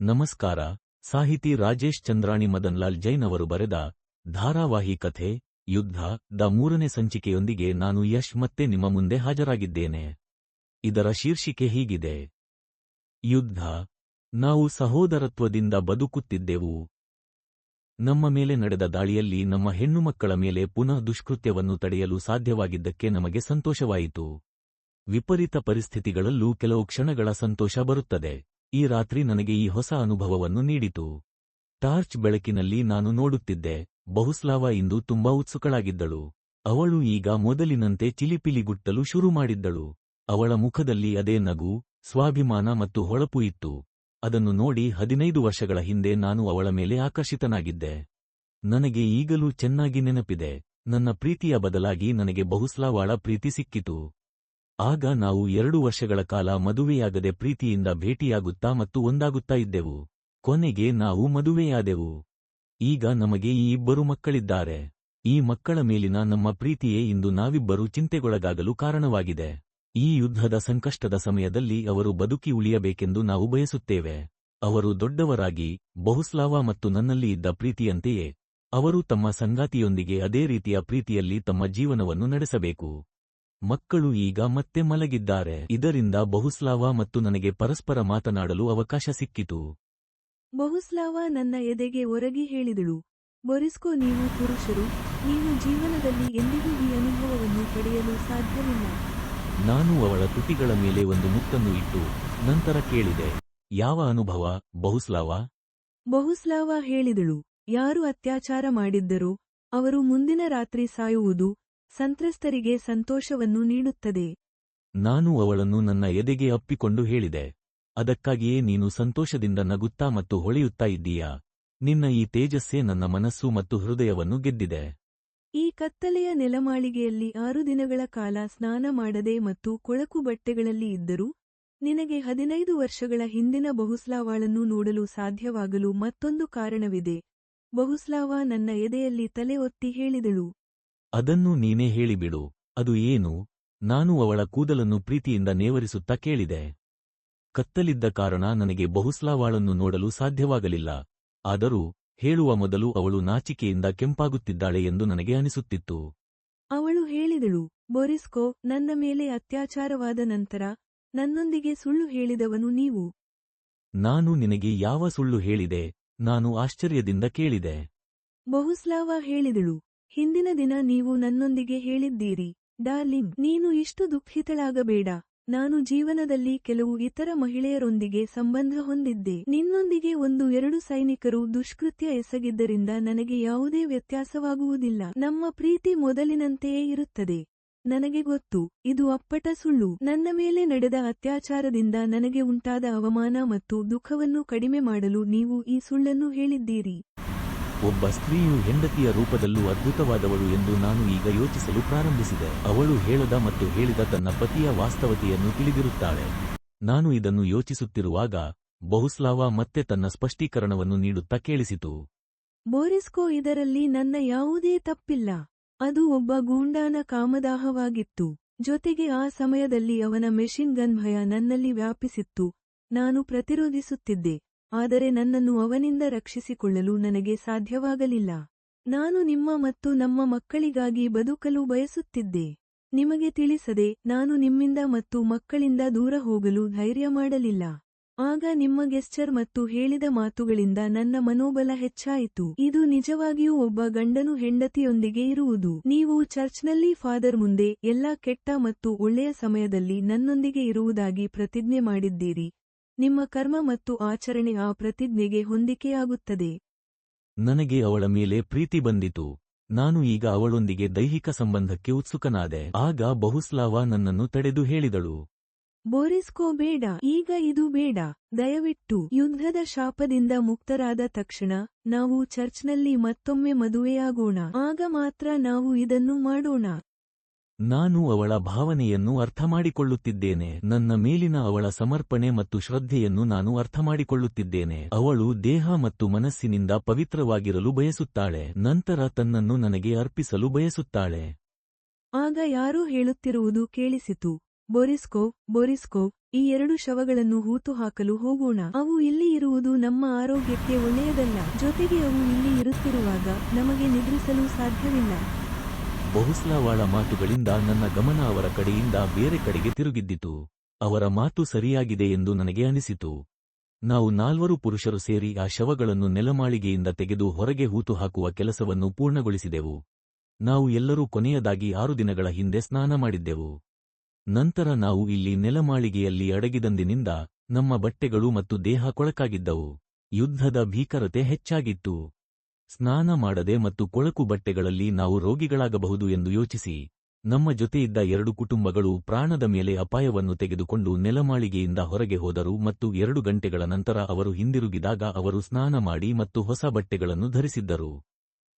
ನಮಸ್ಕಾರ. ಸಾಹಿತಿ ರಾಜೇಶ್ ಚಂದ್ರಾಣಿ ಮದನ್ಲಾಲ್ ಜೈನ್ ಅವರು ಬರೆದ ಧಾರಾವಾಹಿ ಕಥೆ, ಯುದ್ಧ, ದ ಮೂರನೇ ಸಂಚಿಕೆಯೊಂದಿಗೆ ನಾನು ಯಶ್ ಮತ್ತೆ ನಿಮ್ಮ ಮುಂದೆ ಹಾಜರಾಗಿದ್ದೇನೆ. ಇದರ ಶೀರ್ಷಿಕೆ ಹೀಗಿದೆ. ಯುದ್ಧ. ನಾವು ಸಹೋದರತ್ವದಿಂದ ಬದುಕುತ್ತಿದ್ದೆವು. ನಮ್ಮ ಮೇಲೆ ನಡೆದ ದಾಳಿಯಲ್ಲಿ ನಮ್ಮ ಹೆಣ್ಣುಮಕ್ಕಳ ಮೇಲೆ ಪುನಃ ದುಷ್ಕೃತ್ಯವನ್ನು ತಡೆಯಲು ಸಾಧ್ಯವಾಗಿದ್ದಕ್ಕೆ ನಮಗೆ ಸಂತೋಷವಾಯಿತು. ವಿಪರೀತ ಪರಿಸ್ಥಿತಿಗಳಲ್ಲೂ ಕೆಲವು ಕ್ಷಣಗಳ ಸಂತೋಷ ಬರುತ್ತದೆ. ಈ ರಾತ್ರಿ ನನಗೆ ಈ ಹೊಸ ಅನುಭವವನ್ನು ನೀಡಿತು. ಟಾರ್ಚ್ ಬೆಳಕಿನಲ್ಲಿ ನಾನು ನೋಡುತ್ತಿದ್ದೆ, ಬಹುಸ್ಲಾವ ಇಂದು ತುಂಬಾ ಉತ್ಸುಕಳಾಗಿದ್ದಳು. ಅವಳು ಈಗ ಮೊದಲಿನಂತೆ ಚಿಲಿಪಿಲಿಗುಟ್ಟಲು ಶುರು ಮಾಡಿದ್ದಳು. ಅವಳ ಮುಖದಲ್ಲಿ ಅದೇ ನಗು, ಸ್ವಾಭಿಮಾನ ಮತ್ತು ಹೊಳಪು ಇತ್ತು. ಅದನ್ನು ನೋಡಿ ಹದಿನೈದು ವರ್ಷಗಳ ಹಿಂದೆ ನಾನು ಅವಳ ಮೇಲೆ ಆಕರ್ಷಿತನಾಗಿದ್ದೆ. ನನಗೆ ಈಗಲೂ ಚೆನ್ನಾಗಿ ನೆನಪಿದೆ. ನನ್ನ ಪ್ರೀತಿಯ ಬದಲಾಗಿ ನನಗೆ ಬಹುಸ್ಲಾವಾಳ ಪ್ರೀತಿ ಸಿಕ್ಕಿತು. ಆಗ ನಾವು ಎರಡು ವರ್ಷಗಳ ಕಾಲ ಮದುವೆಯಾಗದೆ ಪ್ರೀತಿಯಿಂದ ಭೇಟಿಯಾಗುತ್ತಾ ಮತ್ತು ಒಂದಾಗುತ್ತಾ ಇದ್ದೆವು. ಕೊನೆಗೆ ನಾವು ಮದುವೆಯಾದೆವು. ಈಗ ನಮಗೆ ಈ ಇಬ್ಬರು ಮಕ್ಕಳಿದ್ದಾರೆ. ಈ ಮಕ್ಕಳ ಮೇಲಿನ ನಮ್ಮ ಪ್ರೀತಿಯೇ ಇಂದು ನಾವಿಬ್ಬರು ಚಿಂತೆಗೊಳಗಾಗಲು ಕಾರಣವಾಗಿದೆ. ಈ ಯುದ್ಧದ ಸಂಕಷ್ಟದ ಸಮಯದಲ್ಲಿ ಅವರು ಬದುಕಿ ಉಳಿಯಬೇಕೆಂದು ನಾವು ಬಯಸುತ್ತೇವೆ. ಅವರು ದೊಡ್ಡವರಾಗಿ, ಬಹುಸ್ಲಾವ ಮತ್ತು ನನ್ನಲ್ಲಿ ಇದ್ದ ಪ್ರೀತಿಯಂತೆಯೇ. ಅವರು ತಮ್ಮ ಸಂಗಾತಿಯೊಂದಿಗೆ ಅದೇ ರೀತಿಯ ಪ್ರೀತಿಯಲ್ಲಿ ತಮ್ಮ ಜೀವನವನ್ನು ನಡೆಸಬೇಕು. ಮಕ್ಕಳು ಈಗ ಮತ್ತೆ ಮಲಗಿದ್ದಾರೆ. ಇದರಿಂದ ಬಹುಸ್ಲಾವ ಮತ್ತು ನನಗೆ ಪರಸ್ಪರ ಮಾತನಾಡಲು ಅವಕಾಶ ಸಿಕ್ಕಿತು. ಬಹುಸ್ಲಾವ ನನ್ನ ಎದೆಗೆ ಒರಗಿ ಹೇಳಿದಳು. ಬೊರಿಸ್ಕೋ ನೀವು ಪುರುಷರು ನೀವು ಜೀವನದಲ್ಲಿ ಎಂದಿಗೂ ಈ ಅನುಭವವನ್ನು ಪಡೆಯಲು ಸಾಧ್ಯವಿಲ್ಲ. ನಾನು ಅವಳ ತುಟಿಗಳ ಮೇಲೆ ಒಂದು ಮುತ್ತನ್ನು ಇಟ್ಟು ನಂತರ ಕೇಳಿದೆ ಯಾವ ಅನುಭವ ಬಹುಸ್ಲಾವ? ಬಹುಸ್ಲಾವ ಹೇಳಿದಳು ಯಾರು ಅತ್ಯಾಚಾರ ಮಾಡಿದ್ದರೂ ಅವರು ಮುಂದಿನ ರಾತ್ರಿ ಸಾಯುವುದು ಸಂತ್ರಸ್ತರಿಗೆ ಸಂತೋಷವನ್ನು ನೀಡುತ್ತದೆ. ನಾನು ಅವಳನ್ನು ನನ್ನ ಎದೆಗೆ ಅಪ್ಪಿಕೊಂಡು ಹೇಳಿದೆ. ಅದಕ್ಕಾಗಿಯೇ ನೀನು ಸಂತೋಷದಿಂದ ನಗುತ್ತಾ ಮತ್ತು ಹೊಳೆಯುತ್ತಾ ಇದ್ದೀಯಾ? ನಿನ್ನ ಈ ತೇಜಸ್ಸೇ ನನ್ನ ಮನಸ್ಸು ಮತ್ತು ಹೃದಯವನ್ನು ಗೆದ್ದಿದೆ. ಈ ಕತ್ತಲೆಯ ನೆಲಮಾಳಿಗೆಯಲ್ಲಿ ಆರು ದಿನಗಳ ಕಾಲ ಸ್ನಾನ ಮಾಡದೆ ಮತ್ತು ಕೊಳಕು ಬಟ್ಟೆಗಳಲ್ಲಿ ಇದ್ದರೂ ನಿನಗೆ ಹದಿನೈದು ವರ್ಷಗಳ ಹಿಂದಿನ ಬಹುಸ್ಲಾವಾಳನ್ನು ನೋಡಲು ಸಾಧ್ಯವಾಗಲು ಮತ್ತೊಂದು ಕಾರಣವಿದೆ. ಬಹುಸ್ಲಾವ ನನ್ನ ಎದೆಯಲ್ಲಿ ತಲೆ ಒತ್ತಿ ಹೇಳಿದಳು. ಅದನ್ನು ನೀನೇ ಹೇಳಿಬಿಡು. ಅದು ಏನು? ನಾನು ಅವಳ ಕೂದಲನ್ನು ಪ್ರೀತಿಯಿಂದ ನೇವರಿಸುತ್ತಾ ಕೇಳಿದೆ. ಕತ್ತಲಿದ್ದ ಕಾರಣ ನನಗೆ ಬಹುಸ್ಲಾವಾಳನ್ನು ನೋಡಲು ಸಾಧ್ಯವಾಗಲಿಲ್ಲ. ಆದರೂ ಹೇಳುವ ಮೊದಲು ಅವಳು ನಾಚಿಕೆಯಿಂದ ಕೆಂಪಾಗುತ್ತಿದ್ದಾಳೆ ಎಂದು ನನಗೆ ಅನಿಸುತ್ತಿತ್ತು. ಅವಳು ಹೇಳಿದಳು ಬೊರಿಸ್ಕೋ ನನ್ನ ಮೇಲೆ ಅತ್ಯಾಚಾರವಾದ ನಂತರ ನನ್ನೊಂದಿಗೆ ಸುಳ್ಳು ಹೇಳಿದವನು ನೀವು. ನಾನು ನಿನಗೆ ಯಾವ ಸುಳ್ಳು ಹೇಳಿದೆ? ನಾನು ಆಶ್ಚರ್ಯದಿಂದ ಕೇಳಿದೆ. ಬಹುಸ್ಲಾವ ಹೇಳಿದಳು ಹಿಂದಿನ ದಿನ ನೀವು ನನ್ನೊಂದಿಗೆ ಹೇಳಿದ್ದೀರಿ, ಡಾರ್ಲಿಂಗ್, ನೀನು ಇಷ್ಟು ದುಃಖಿತಳಾಗಬೇಡ. ನಾನು ಜೀವನದಲ್ಲಿ ಕೆಲವು ಇತರ ಮಹಿಳೆಯರೊಂದಿಗೆ ಸಂಬಂಧ ಹೊಂದಿದ್ದೆ. ನಿನ್ನೊಂದಿಗೆ ಒಂದು ಎರಡು ಸೈನಿಕರು ದುಷ್ಕೃತ್ಯ ಎಸಗಿದ್ದರಿಂದ ನನಗೆ ಯಾವುದೇ ವ್ಯತ್ಯಾಸವಾಗುವುದಿಲ್ಲ. ನಮ್ಮ ಪ್ರೀತಿ ಮೊದಲಿನಂತೆಯೇ ಇರುತ್ತದೆ. ನನಗೆ ಗೊತ್ತು, ಇದು ಅಪ್ಪಟ ಸುಳ್ಳು. ನನ್ನ ಮೇಲೆ ನಡೆದ ಅತ್ಯಾಚಾರದಿಂದ ನನಗೆ ಉಂಟಾದ ಅವಮಾನ ಮತ್ತು ದುಃಖವನ್ನು ಕಡಿಮೆ ಮಾಡಲು ನೀವು ಈ ಸುಳ್ಳನ್ನು ಹೇಳಿದ್ದೀರಿ. ಒಬ್ಬ ಸ್ತ್ರೀಯು ಹೆಂಡತಿಯ ರೂಪದಲ್ಲೂ ಅದ್ಭುತವಾದವಳು ಎಂದು ನಾನು ಈಗ ಯೋಚಿಸಲು ಪ್ರಾರಂಭಿಸಿದೆ. ಅವಳು ಹೇಳದ ಮತ್ತು ಹೇಳಿದ ತನ್ನ ಪತಿಯ ವಾಸ್ತವತೆಯನ್ನು ತಿಳಿದಿರುತ್ತಾಳೆ. ನಾನು ಇದನ್ನು ಯೋಚಿಸುತ್ತಿರುವಾಗ ಬಹುಸ್ಲಾವ ಮತ್ತೆ ತನ್ನ ಸ್ಪಷ್ಟೀಕರಣವನ್ನು ನೀಡುತ್ತಾ ಕೇಳಿಸಿತು. ಬೋರಿಸ್ಕೋ ಇದರಲ್ಲಿ ನನ್ನ ಯಾವುದೇ ತಪ್ಪಿಲ್ಲ. ಅದು ಒಬ್ಬ ಗೂಂಡಾನ ಕಾಮದಾಹವಾಗಿತ್ತು. ಜೊತೆಗೆ ಆ ಸಮಯದಲ್ಲಿ ಅವನ ಮೆಷಿನ್ ಗನ್ ಭಯ ನನ್ನಲ್ಲಿ ವ್ಯಾಪಿಸಿತ್ತು. ನಾನು ಪ್ರತಿರೋಧಿಸುತ್ತಿದ್ದೆ. ಆದರೆ ನನ್ನನ್ನು ಅವನಿಂದ ರಕ್ಷಿಸಿಕೊಳ್ಳಲು ನನಗೆ ಸಾಧ್ಯವಾಗಲಿಲ್ಲ. ನಾನು ನಿಮ್ಮ ಮತ್ತು ನಮ್ಮ ಮಕ್ಕಳಿಗಾಗಿ ಬದುಕಲು ಬಯಸುತ್ತಿದ್ದೆ. ನಿಮಗೆ ತಿಳಿಸದೆ ನಾನು ನಿಮ್ಮಿಂದ ಮತ್ತು ಮಕ್ಕಳಿಂದ ದೂರ ಹೋಗಲು ಧೈರ್ಯ ಮಾಡಲಿಲ್ಲ. ಆಗ ನಿಮ್ಮ ಗೆಸ್ಚರ್ ಮತ್ತು ಹೇಳಿದ ಮಾತುಗಳಿಂದ ನನ್ನ ಮನೋಬಲ ಹೆಚ್ಚಾಯಿತು. ಇದು ನಿಜವಾಗಿಯೂ ಒಬ್ಬ ಗಂಡನು ಹೆಂಡತಿಯೊಂದಿಗೆ ಇರುವುದು. ನೀವು ಚರ್ಚ್ನಲ್ಲಿ ಫಾದರ್ ಮುಂದೆ ಎಲ್ಲಾ ಕೆಟ್ಟ ಮತ್ತು ಒಳ್ಳೆಯ ಸಮಯದಲ್ಲಿ ನನ್ನೊಂದಿಗೆ ಇರುವುದಾಗಿ ಪ್ರತಿಜ್ಞೆ ಮಾಡಿದ್ದೀರಿ. ನಿಮ್ಮ ಕರ್ಮ ಮತ್ತು ಆಚರಣೆ ಆ ಪ್ರತಿಜ್ಞೆಗೆ ಹೊಂದಿಕೆಯಾಗುತ್ತದೆ. ನನಗೆ ಅವಳ ಮೇಲೆ ಪ್ರೀತಿ ಬಂದಿತು. ನಾನು ಈಗ ಅವಳೊಂದಿಗೆ ದೈಹಿಕ ಸಂಬಂಧಕ್ಕೆ ಉತ್ಸುಕನಾದೆ. ಆಗ ಬಹುಸ್ಲಾವ ನನ್ನನ್ನು ತಡೆದು ಹೇಳಿದಳು. ಬೋರಿಸ್ಕೋ ಬೇಡ ಈಗ ಇದು ಬೇಡ. ದಯವಿಟ್ಟು ಯುದ್ಧದ ಶಾಪದಿಂದ ಮುಕ್ತರಾದ ತಕ್ಷಣ ನಾವು ಚರ್ಚ್ನಲ್ಲಿ ಮತ್ತೊಮ್ಮೆ ಮದುವೆಯಾಗೋಣ. ಆಗ ಮಾತ್ರ ನಾವು ಇದನ್ನು ಮಾಡೋಣ. ನಾನು ಅವಳ ಭಾವನೆಯನ್ನು ಅರ್ಥಮಾಡಿಕೊಳ್ಳುತ್ತಿದ್ದೇನೆ. ನನ್ನ ಮೇಲಿನ ಅವಳ ಸಮರ್ಪಣೆ ಮತ್ತು ಶ್ರದ್ಧೆಯನ್ನು ನಾನು ಅರ್ಥಮಾಡಿಕೊಳ್ಳುತ್ತಿದ್ದೇನೆ. ಅವಳು ದೇಹ ಮತ್ತು ಮನಸ್ಸಿನಿಂದ ಪವಿತ್ರವಾಗಿರಲು ಬಯಸುತ್ತಾಳೆ. ನಂತರ ತನ್ನನ್ನು ನನಗೆ ಅರ್ಪಿಸಲು ಬಯಸುತ್ತಾಳೆ. ಆಗ ಯಾರೂ ಹೇಳುತ್ತಿರುವುದು ಕೇಳಿಸಿತು. ಬೊರಿಸ್ಕೋ ಬೊರಿಸ್ಕೋ, ಈ ಎರಡು ಶವಗಳನ್ನು ಹೂತು ಹಾಕಲು ಹೋಗೋಣ. ಅವು ಇಲ್ಲಿ ಇರುವುದು ನಮ್ಮ ಆರೋಗ್ಯಕ್ಕೆ ಒಳ್ಳೆಯದಲ್ಲ. ಜೊತೆಗೆ ಅವು ಇಲ್ಲಿ ಇರುತ್ತಿರುವಾಗ ನಮಗೆ ನಿದ್ರಿಸಲು ಸಾಧ್ಯವಿಲ್ಲ. ಬಹುಸ್ಲಾವಾಳ ಮಾತುಗಳಿಂದ ನನ್ನ ಗಮನ ಅವರ ಕಡೆಯಿಂದ ಬೇರೆ ಕಡೆಗೆ ತಿರುಗಿದ್ದಿತು. ಅವರ ಮಾತು ಸರಿಯಾಗಿದೆ ಎಂದು ನನಗೆ ಅನಿಸಿತು. ನಾವು ನಾಲ್ವರು ಪುರುಷರು ಸೇರಿ ಆ ಶವಗಳನ್ನು ನೆಲಮಾಳಿಗೆಯಿಂದ ತೆಗೆದು ಹೊರಗೆ ಹೂತು ಹಾಕುವ ಕೆಲಸವನ್ನು ಪೂರ್ಣಗೊಳಿಸಿದೆವು. ನಾವು ಎಲ್ಲರೂ ಕೊನೆಯದಾಗಿ ಆರು ದಿನಗಳ ಹಿಂದೆ ಸ್ನಾನ ಮಾಡಿದ್ದೆವು. ನಂತರ ನಾವು ಇಲ್ಲಿ ನೆಲಮಾಳಿಗೆಯಲ್ಲಿ ಅಡಗಿದಂದಿನಿಂದ ನಮ್ಮ ಬಟ್ಟೆಗಳು ಮತ್ತು ದೇಹ ಕೊಳಕಾಗಿದ್ದವು. ಯುದ್ಧದ ಭೀಕರತೆ ಹೆಚ್ಚಾಗಿತ್ತು. ಸ್ನಾನ ಮಾಡದೆ ಮತ್ತು ಕೊಳಕು ಬಟ್ಟೆಗಳಲ್ಲಿ ನಾವು ರೋಗಿಗಳಾಗಬಹುದು ಎಂದು ಯೋಚಿಸಿ. ನಮ್ಮ ಜೊತೆಯಿದ್ದ ಎರಡು ಕುಟುಂಬಗಳು ಪ್ರಾಣದ ಮೇಲೆ ಅಪಾಯವನ್ನು ತೆಗೆದುಕೊಂಡು ನೆಲಮಾಳಿಗೆಯಿಂದ ಹೊರಗೆ ಹೋದರು ಮತ್ತು ಎರಡು ಗಂಟೆಗಳ ನಂತರ ಅವರು ಹಿಂದಿರುಗಿದಾಗ ಅವರು ಸ್ನಾನ ಮಾಡಿ ಮತ್ತು ಹೊಸ ಬಟ್ಟೆಗಳನ್ನು ಧರಿಸಿದ್ದರು.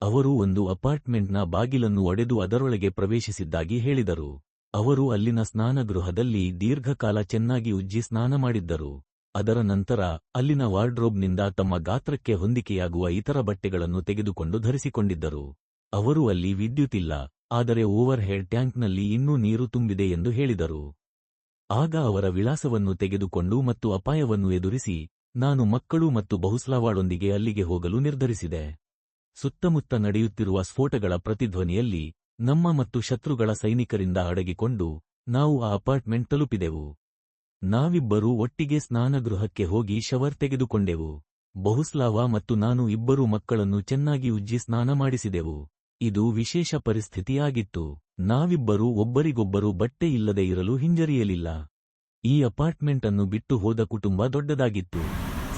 ಅವರು ಒಂದು ಅಪಾರ್ಟ್ಮೆಂಟ್ನ ಬಾಗಿಲನ್ನು ಒಡೆದು ಅದರೊಳಗೆ ಪ್ರವೇಶಿಸಿದ್ದಾಗಿ ಹೇಳಿದರು. ಅವರು ಅಲ್ಲಿನ ಸ್ನಾನಗೃಹದಲ್ಲಿ ದೀರ್ಘಕಾಲ ಚೆನ್ನಾಗಿ ಉಜ್ಜಿ ಸ್ನಾನ ಮಾಡಿದ್ದರು. ಅದರ ನಂತರ ಅಲ್ಲಿನ ವಾರ್ಡ್ರೋಬ್ನಿಂದ ತಮ್ಮ ಗಾತ್ರಕ್ಕೆ ಹೊಂದಿಕೆಯಾಗುವ ಇತರ ಬಟ್ಟೆಗಳನ್ನು ತೆಗೆದುಕೊಂಡು ಧರಿಸಿಕೊಂಡಿದ್ದರು. ಅವರು ಅಲ್ಲಿ ವಿದ್ಯುತ್ ಇಲ್ಲ, ಆದರೆ ಓವರ್ ಹೆಡ್ ಟ್ಯಾಂಕ್ನಲ್ಲಿ ಇನ್ನೂ ನೀರು ತುಂಬಿದೆ ಎಂದು ಹೇಳಿದರು. ಆಗ ಅವರ ವಿಳಾಸವನ್ನು ತೆಗೆದುಕೊಂಡು ಮತ್ತು ಅಪಾಯವನ್ನು ಎದುರಿಸಿ, ನಾನು ಮಕ್ಕಳು ಮತ್ತು ಬಹುಸ್ಲಾವಾಳೊಂದಿಗೆ ಅಲ್ಲಿಗೆ ಹೋಗಲು ನಿರ್ಧರಿಸಿದೆ. ಸುತ್ತಮುತ್ತ ನಡೆಯುತ್ತಿರುವ ಸ್ಫೋಟಗಳ ಪ್ರತಿಧ್ವನಿಯಲ್ಲಿ ನಮ್ಮ ಮತ್ತು ಶತ್ರುಗಳ ಸೈನಿಕರಿಂದ ಅಡಗಿಕೊಂಡು, ನಾವು ಆ ಅಪಾರ್ಟ್ಮೆಂಟ್ ತಲುಪಿದೆವು. ನಾವಿಬ್ಬರೂ ಒಟ್ಟಿಗೆ ಸ್ನಾನಗೃಹಕ್ಕೆ ಹೋಗಿ ಶವರ್ ತೆಗೆದುಕೊಂಡೆವು. ಬಹುಸ್ಲಾವ ಮತ್ತು ನಾನು ಇಬ್ಬರು ಮಕ್ಕಳನ್ನು ಚೆನ್ನಾಗಿ ಉಜ್ಜಿ ಸ್ನಾನ ಮಾಡಿಸಿದೆವು. ಇದು ವಿಶೇಷ ಪರಿಸ್ಥಿತಿಯಾಗಿತ್ತು. ನಾವಿಬ್ಬರೂ ಒಬ್ಬರಿಗೊಬ್ಬರು ಬಟ್ಟೆ ಇಲ್ಲದೆ ಇರಲು ಹಿಂಜರಿಯಲಿಲ್ಲ. ಈ ಅಪಾರ್ಟ್ಮೆಂಟ್ ಅನ್ನು ಬಿಟ್ಟು ಹೋದ ಕುಟುಂಬ ದೊಡ್ಡದಾಗಿತ್ತು.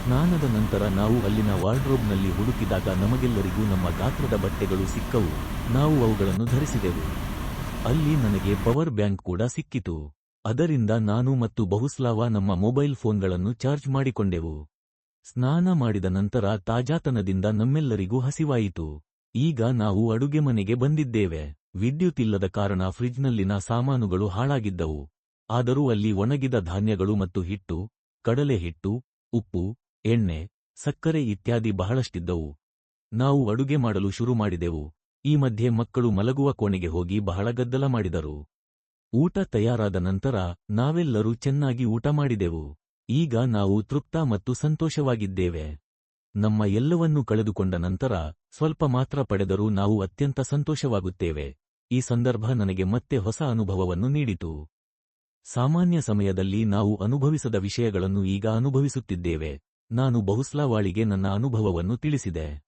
ಸ್ನಾನದ ನಂತರ ನಾವು ಅಲ್ಲಿನ ವಾರ್ಡ್ರೋಬ್ನಲ್ಲಿ ಹುಡುಕಿದಾಗ ನಮಗೆಲ್ಲರಿಗೂ ನಮ್ಮ ಗಾತ್ರದ ಬಟ್ಟೆಗಳು ಸಿಕ್ಕವು. ನಾವು ಅವುಗಳನ್ನು ಧರಿಸಿದೆವು. ಅಲ್ಲಿ ನನಗೆ ಪವರ್ ಬ್ಯಾಂಕ್ ಕೂಡ ಸಿಕ್ಕಿತು. ಅದರಿಂದ ನಾನು ಮತ್ತು ಬಹುಸ್ಲಾವ ನಮ್ಮ ಮೊಬೈಲ್ ಫೋನ್ಗಳನ್ನು ಚಾರ್ಜ್ ಮಾಡಿಕೊಂಡೆವು. ಸ್ನಾನ ಮಾಡಿದ ನಂತರ ತಾಜಾತನದಿಂದ ನಮ್ಮೆಲ್ಲರಿಗೂ ಹಸಿವಾಯಿತು. ಈಗ ನಾವು ಅಡುಗೆ ಮನೆಗೆ ಬಂದಿದ್ದೇವೆ. ವಿದ್ಯುತ್ ಇಲ್ಲದ ಕಾರಣ ಫ್ರಿಜ್ನಲ್ಲಿನ ಸಾಮಾನುಗಳು ಹಾಳಾಗಿದ್ದವು. ಆದರೂ ಅಲ್ಲಿ ಒಣಗಿದ ಧಾನ್ಯಗಳು ಮತ್ತು ಹಿಟ್ಟು, ಕಡಲೆ ಹಿಟ್ಟು, ಉಪ್ಪು, ಎಣ್ಣೆ, ಸಕ್ಕರೆ ಇತ್ಯಾದಿ ಬಹಳಷ್ಟಿದ್ದವು. ನಾವು ಅಡುಗೆ ಮಾಡಲು ಶುರು ಮಾಡಿದೆವು. ಈ ಮಧ್ಯೆ ಮಕ್ಕಳು ಮಲಗುವ ಕೋಣೆಗೆ ಹೋಗಿ ಬಹಳ ಗದ್ದಲ ಮಾಡಿದರು. ಊಟ ತಯಾರಾದ ನಂತರ ನಾವೆಲ್ಲರೂ ಚೆನ್ನಾಗಿ ಊಟ ಮಾಡಿದೆವು. ಈಗ ನಾವು ತೃಪ್ತ ಮತ್ತು ಸಂತೋಷವಾಗಿದ್ದೇವೆ. ನಮ್ಮ ಎಲ್ಲವನ್ನೂ ಕಳೆದುಕೊಂಡ ನಂತರ ಸ್ವಲ್ಪ ಮಾತ್ರ ಪಡೆದರೂ ನಾವು ಅತ್ಯಂತ ಸಂತೋಷವಾಗುತ್ತೇವೆ. ಈ ಸಂದರ್ಭ ನನಗೆ ಮತ್ತೆ ಹೊಸ ಅನುಭವವನ್ನು ನೀಡಿತು. ಸಾಮಾನ್ಯ ಸಮಯದಲ್ಲಿ ನಾವು ಅನುಭವಿಸದ ವಿಷಯಗಳನ್ನು ಈಗ ಅನುಭವಿಸುತ್ತಿದ್ದೇವೆ. ನಾನು ಬಹುಸ್ಲಾವಾಳಿಗೆ ನನ್ನ ಅನುಭವವನ್ನು ತಿಳಿಸಿದೆ.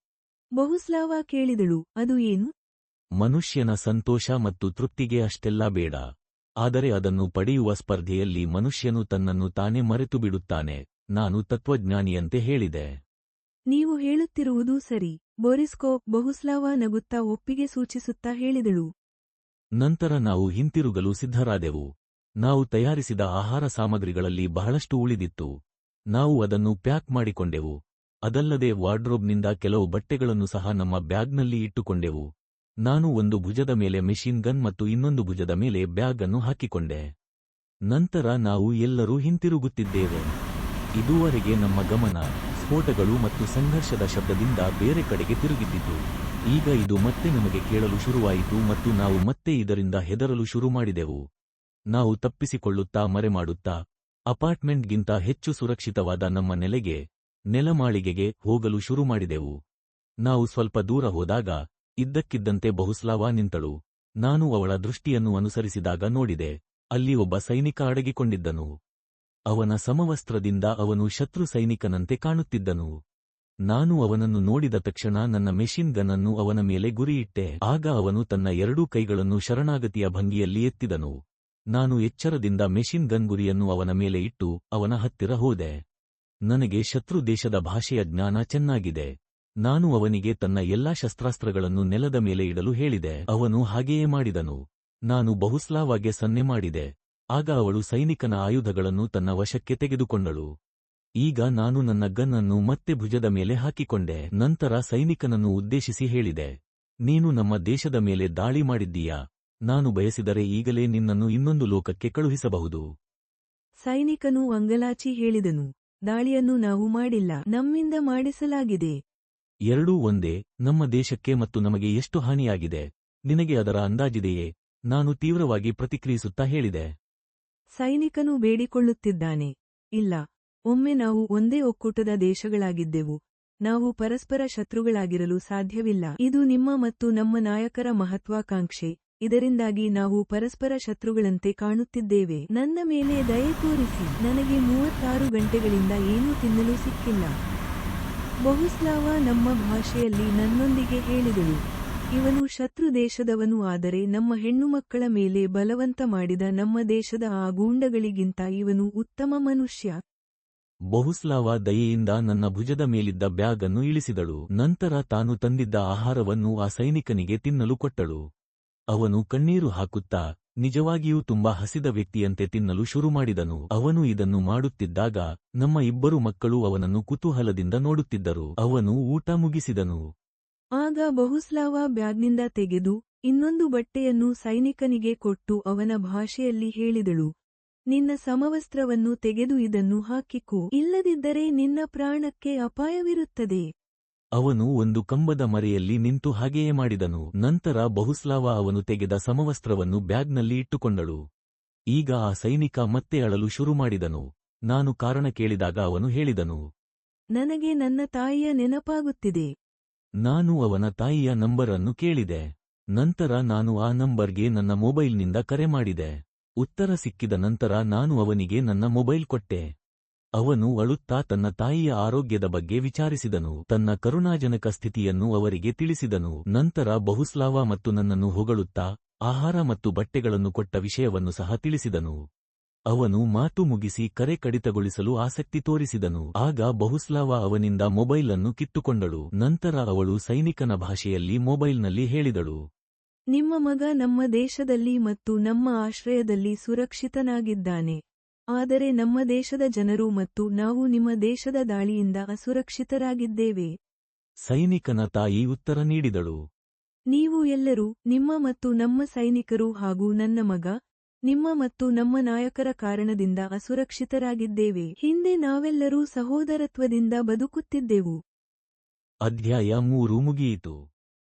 ಬಹುಸ್ಲಾವ ಕೇಳಿದಳು ಅದು ಏನು? ಮನುಷ್ಯನ ಸಂತೋಷ ಮತ್ತು ತೃಪ್ತಿಗೆ ಅಷ್ಟೆಲ್ಲ ಬೇಡ. ಆದರೆ ಅದನ್ನು ಪಡೆಯುವ ಸ್ಪರ್ಧೆಯಲ್ಲಿ ಮನುಷ್ಯನು ತನ್ನನ್ನು ತಾನೇ ಮರೆತು ಬಿಡುತ್ತಾನೆ ನಾನು ತತ್ವಜ್ಞಾನಿಯಂತೆ ಹೇಳಿದೆ. ನೀವು ಹೇಳುತ್ತಿರುವುದು ಸರಿ ಬೋರಿಸ್ಕೋ ಬಹುಸ್ಲಾವ ನಗುತ್ತಾ ಒಪ್ಪಿಗೆ ಸೂಚಿಸುತ್ತಾ ಹೇಳಿದಳು. ನಂತರ ನಾವು ಹಿಂತಿರುಗಲು ಸಿದ್ಧರಾದೆವು. ನಾವು ತಯಾರಿಸಿದ ಆಹಾರ ಸಾಮಗ್ರಿಗಳಲ್ಲಿ ಬಹಳಷ್ಟು ಉಳಿದಿತ್ತು. ನಾವು ಅದನ್ನು ಪ್ಯಾಕ್ ಮಾಡಿಕೊಂಡೆವು. ಅದಲ್ಲದೆ ವಾರ್ಡ್ರೋಬ್ನಿಂದ ಕೆಲವು ಬಟ್ಟೆಗಳನ್ನು ಸಹ ನಮ್ಮ ಬ್ಯಾಗ್ನಲ್ಲಿ ಇಟ್ಟುಕೊಂಡೆವು. ನಾನು ಒಂದು ಭುಜದ ಮೇಲೆ ಮೆಷಿನ್ ಗನ್ ಮತ್ತು ಇನ್ನೊಂದು ಭುಜದ ಮೇಲೆ ಬ್ಯಾಗ್ ಅನ್ನು ಹಾಕಿಕೊಂಡೆ. ನಂತರ ನಾವು ಎಲ್ಲರೂ ಹಿಂತಿರುಗುತ್ತಿದ್ದೇವೆ. ಇದುವರೆಗೆ ನಮ್ಮ ಗಮನ, ಸ್ಫೋಟಗಳು ಮತ್ತು ಸಂಘರ್ಷದ ಶಬ್ದದಿಂದ ಬೇರೆ ಕಡೆಗೆ ತಿರುಗಿದ್ದಿತು. ಈಗ ಇದು ಮತ್ತೆ ನಮಗೆ ಕೇಳಲು ಶುರುವಾಯಿತು ಮತ್ತು ನಾವು ಮತ್ತೆ ಇದರಿಂದ ಹೆದರಲು ಶುರು ಮಾಡಿದೆವು. ನಾವು ತಪ್ಪಿಸಿಕೊಳ್ಳುತ್ತಾ ಮರೆಮಾಡುತ್ತಾ, ಅಪಾರ್ಟ್ಮೆಂಟ್ಗಿಂತ ಹೆಚ್ಚು ಸುರಕ್ಷಿತವಾದ ನಮ್ಮ ನೆಲೆಗೆ, ನೆಲಮಾಳಿಗೆಗೆ ಹೋಗಲು ಶುರು ಮಾಡಿದೆವು. ನಾವು ಸ್ವಲ್ಪ ದೂರ ಹೋದಾಗ ಇದ್ದಕ್ಕಿದ್ದಂತೆ ಬಹುಸ್ಲಾವ ನಿಂತಳು. ನಾನು ಅವಳ ದೃಷ್ಟಿಯನ್ನು ಅನುಸರಿಸಿದಾಗ ನೋಡಿದೆ, ಅಲ್ಲಿ ಒಬ್ಬ ಸೈನಿಕ ಅಡಗಿಕೊಂಡಿದ್ದನು. ಅವನ ಸಮವಸ್ತ್ರದಿಂದ ಅವನು ಶತ್ರು ಸೈನಿಕನಂತೆ ಕಾಣುತ್ತಿದ್ದನು. ನಾನು ಅವನನ್ನು ನೋಡಿದ ತಕ್ಷಣ ನನ್ನ ಮೆಷಿನ್ ಗನ್ ಅನ್ನು ಅವನ ಮೇಲೆ ಗುರಿಯಿಟ್ಟೆ. ಆಗ ಅವನು ತನ್ನ ಎರಡೂ ಕೈಗಳನ್ನು ಶರಣಾಗತಿಯ ಭಂಗಿಯಲ್ಲಿ ಎತ್ತಿದನು. ನಾನು ಎಚ್ಚರದಿಂದ ಮೆಷಿನ್ ಗನ್ ಗುರಿಯನ್ನು ಅವನ ಮೇಲೆ ಇಟ್ಟು ಅವನ ಹತ್ತಿರ ಹೋದೆ. ನನಗೆ ಶತ್ರು ದೇಶದ ಭಾಷೆಯ ಜ್ಞಾನ ಚೆನ್ನಾಗಿದೆ. ನಾನು ಅವನಿಗೆ ತನ್ನ ಎಲ್ಲಾ ಶಸ್ತ್ರಾಸ್ತ್ರಗಳನ್ನು ನೆಲದ ಮೇಲೆ ಇಡಲು ಹೇಳಿದೆ. ಅವನು ಹಾಗೆಯೇ ಮಾಡಿದನು. ನಾನು ಬಹುಸ್ಲಾವಾಗೆ ಸನ್ನೆ ಮಾಡಿದೆ. ಆಗ ಅವಳು ಸೈನಿಕನ ಆಯುಧಗಳನ್ನು ತನ್ನ ವಶಕ್ಕೆ ತೆಗೆದುಕೊಂಡಳು. ಈಗ ನಾನು ನನ್ನ ಗನ್ನನ್ನು ಮತ್ತೆ ಭುಜದ ಮೇಲೆ ಹಾಕಿಕೊಂಡೆ. ನಂತರ ಸೈನಿಕನನ್ನು ಉದ್ದೇಶಿಸಿ ಹೇಳಿದೆ. ನೀನು ನಮ್ಮ ದೇಶದ ಮೇಲೆ ದಾಳಿ ಮಾಡಿದ್ದೀಯಾ? ನಾನು ಬಯಸಿದರೆ ಈಗಲೇ ನಿನ್ನನ್ನು ಇನ್ನೊಂದು ಲೋಕಕ್ಕೆ ಕಳುಹಿಸಬಹುದು. ಸೈನಿಕನು ಅಂಗಲಾಚಿ ಹೇಳಿದನು. ದಾಳಿಯನ್ನು ನಾವು ಮಾಡಿಲ್ಲ. ನಮ್ಮಿಂದ ಮಾಡಿಸಲಾಗಿದೆ. ಎರಡೂ ಒಂದೇ, ನಮ್ಮ ದೇಶಕ್ಕೆ ಮತ್ತು ನಮಗೆ ಎಷ್ಟು ಹಾನಿಯಾಗಿದೆ? ನಿನಗೆ ಅದರ ಅಂದಾಜಿದೆಯೇ? ನಾನು ತೀವ್ರವಾಗಿ ಪ್ರತಿಕ್ರಿಯಿಸುತ್ತಾ ಹೇಳಿದೆ. ಸೈನಿಕನು ಬೇಡಿಕೊಳ್ಳುತ್ತಿದ್ದಾನೆ. ಇಲ್ಲ, ಒಮ್ಮೆ ನಾವು ಒಂದೇ ಒಕ್ಕೂಟದ ದೇಶಗಳಾಗಿದ್ದೆವು. ನಾವು ಪರಸ್ಪರ ಶತ್ರುಗಳಾಗಿರಲು ಸಾಧ್ಯವಿಲ್ಲ. ಇದು ನಿಮ್ಮ ಮತ್ತು ನಮ್ಮ ನಾಯಕರ ಮಹತ್ವಾಕಾಂಕ್ಷೆ. ಇದರಿಂದಾಗಿ ನಾವು ಪರಸ್ಪರ ಶತ್ರುಗಳಂತೆ ಕಾಣುತ್ತಿದ್ದೇವೆ. ನನ್ನ ಮೇಲೆ ದಯೆ ತೋರಿಸಿ. ನನಗೆ ಮೂವತ್ತಾರು ಗಂಟೆಗಳಿಂದ ಏನೂ ತಿನ್ನಲು ಸಿಕ್ಕಿಲ್ಲ. ಬಹುಸ್ಲಾವ ನಮ್ಮ ಭಾಷೆಯಲ್ಲಿ ನನ್ನೊಂದಿಗೆ ಹೇಳಿದಳು. ಇವನು ಶತ್ರು ದೇಶದವನು ಆದರೆ ನಮ್ಮ ಹೆಣ್ಣುಮಕ್ಕಳ ಮೇಲೆ ಬಲವಂತ ಮಾಡಿದ ನಮ್ಮ ದೇಶದ ಆ ಗೂಂಡಗಳಿಗಿಂತ ಇವನು ಉತ್ತಮ ಮನುಷ್ಯ. ಬಹುಸ್ಲಾವ ದಯೆಯಿಂದ ನನ್ನ ಭುಜದ ಮೇಲಿದ್ದ ಬ್ಯಾಗ್ ಅನ್ನು ಇಳಿಸಿದಳು. ನಂತರ ತಾನು ತಂದಿದ್ದ ಆಹಾರವನ್ನು ಆ ಸೈನಿಕನಿಗೆ ತಿನ್ನಲು ಕೊಟ್ಟಳು. ಅವನು ಕಣ್ಣೀರು ಹಾಕುತ್ತಾ ನಿಜವಾಗಿಯೂ ತುಂಬಾ ಹಸಿದ ವ್ಯಕ್ತಿಯಂತೆ ತಿನ್ನಲು ಶುರುಮಾಡಿದನು ಅವನು ಇದನ್ನು ಮಾಡುತ್ತಿದ್ದಾಗ ನಮ್ಮ ಇಬ್ಬರು ಮಕ್ಕಳು ಅವನನ್ನು ಕುತೂಹಲದಿಂದ ನೋಡುತ್ತಿದ್ದರು. ಅವನು ಊಟ ಮುಗಿಸಿದನು. ಆಗ ಬಹುಸ್ಲಾವ ಬ್ಯಾಗ್ನಿಂದ ತೆಗೆದು ಇನ್ನೊಂದು ಬಟ್ಟೆಯನ್ನು ಸೈನಿಕನಿಗೆ ಕೊಟ್ಟು ಅವನ ಭಾಷೆಯಲ್ಲಿ ಹೇಳಿದಳು, ನಿನ್ನ ಸಮವಸ್ತ್ರವನ್ನು ತೆಗೆದು ಇದನ್ನು ಹಾಕಿಕೋ. ಇಲ್ಲದಿದ್ದರೆ ನಿನ್ನ ಪ್ರಾಣಕ್ಕೆ ಅಪಾಯವಿರುತ್ತದೆ. ಅವನು ಒಂದು ಕಂಬದ ಮರೆಯಲ್ಲಿ ನಿಂತು ಹಾಗೆಯೇ ಮಾಡಿದನು. ನಂತರ ಬಹುಸ್ಲಾವ ಅವನು ತೆಗೆದ ಸಮವಸ್ತ್ರವನ್ನು ಬ್ಯಾಗ್ನಲ್ಲಿ ಇಟ್ಟುಕೊಂಡಳು. ಈಗ ಆ ಸೈನಿಕ ಮತ್ತೆ ಅಳಲು ಶುರುಮಾಡಿದನು ನಾನು ಕಾರಣ ಕೇಳಿದಾಗ ಅವನು ಹೇಳಿದನು. ನನಗೆ ನನ್ನ ತಾಯಿಯ ನೆನಪಾಗುತ್ತಿದೆ. ನಾನು ಅವನ ತಾಯಿಯ ನಂಬರ್ ಅನ್ನು ಕೇಳಿದೆ. ನಂತರ ನಾನು ಆ ನಂಬರ್ಗೆ ನನ್ನ ಮೊಬೈಲ್ನಿಂದ ಕರೆ ಮಾಡಿದೆ. ಉತ್ತರ ಸಿಕ್ಕಿದ ನಂತರ ನಾನು ಅವನಿಗೆ ನನ್ನ ಮೊಬೈಲ್ ಕೊಟ್ಟೆ. ಅವನು ಅಳುತ್ತಾ ತನ್ನ ತಾಯಿಯ ಆರೋಗ್ಯದ ಬಗ್ಗೆ ವಿಚಾರಿಸಿದನು. ತನ್ನ ಕರುಣಾಜನಕ ಸ್ಥಿತಿಯನ್ನು ಅವರಿಗೆ ತಿಳಿಸಿದನು. ನಂತರ ಬಹುಸ್ಲಾವ ಮತ್ತು ನನ್ನನ್ನು ಹೊಗಳುತ್ತಾ ಆಹಾರ ಮತ್ತು ಬಟ್ಟೆಗಳನ್ನು ಕೊಟ್ಟ ವಿಷಯವನ್ನು ಸಹ ತಿಳಿಸಿದನು. ಅವನು ಮಾತು ಮುಗಿಸಿ ಕರೆ ಕಡಿತಗೊಳಿಸಲು ಆಸಕ್ತಿ ತೋರಿಸಿದನು. ಆಗ ಬಹುಸ್ಲಾವ ಅವನಿಂದ ಮೊಬೈಲ್ ಅನ್ನು ಕಿತ್ತುಕೊಂಡಳು. ನಂತರ ಅವಳು ಸೈನಿಕನ ಭಾಷೆಯಲ್ಲಿ ಮೊಬೈಲ್ನಲ್ಲಿ ಹೇಳಿದಳು. ನಿಮ್ಮ ಮಗ ನಮ್ಮ ದೇಶದಲ್ಲಿ ಮತ್ತು ನಮ್ಮ ಆಶ್ರಯದಲ್ಲಿ ಸುರಕ್ಷಿತನಾಗಿದ್ದಾನೆ. ಆದರೆ ನಮ್ಮ ದೇಶದ ಜನರು ಮತ್ತು ನಾವು ನಿಮ್ಮ ದೇಶದ ದಾಳಿಯಿಂದ ಅಸುರಕ್ಷಿತರಾಗಿದ್ದೇವೆ. ಸೈನಿಕನ ತಾಯಿ ಉತ್ತರ ನೀಡಿದಳು. ನೀವು ಎಲ್ಲರೂ ನಿಮ್ಮ ಮತ್ತು ನಮ್ಮ ಸೈನಿಕರು ಹಾಗೂ ನನ್ನ ಮಗ ನಿಮ್ಮ ಮತ್ತು ನಮ್ಮ ನಾಯಕರ ಕಾರಣದಿಂದ ಅಸುರಕ್ಷಿತರಾಗಿದ್ದೇವೆ. ಹಿಂದೆ ನಾವೆಲ್ಲರೂ ಸಹೋದರತ್ವದಿಂದ ಬದುಕುತ್ತಿದ್ದೆವು. ಅಧ್ಯಾಯ ಮೂರು ಮುಗಿಯಿತು.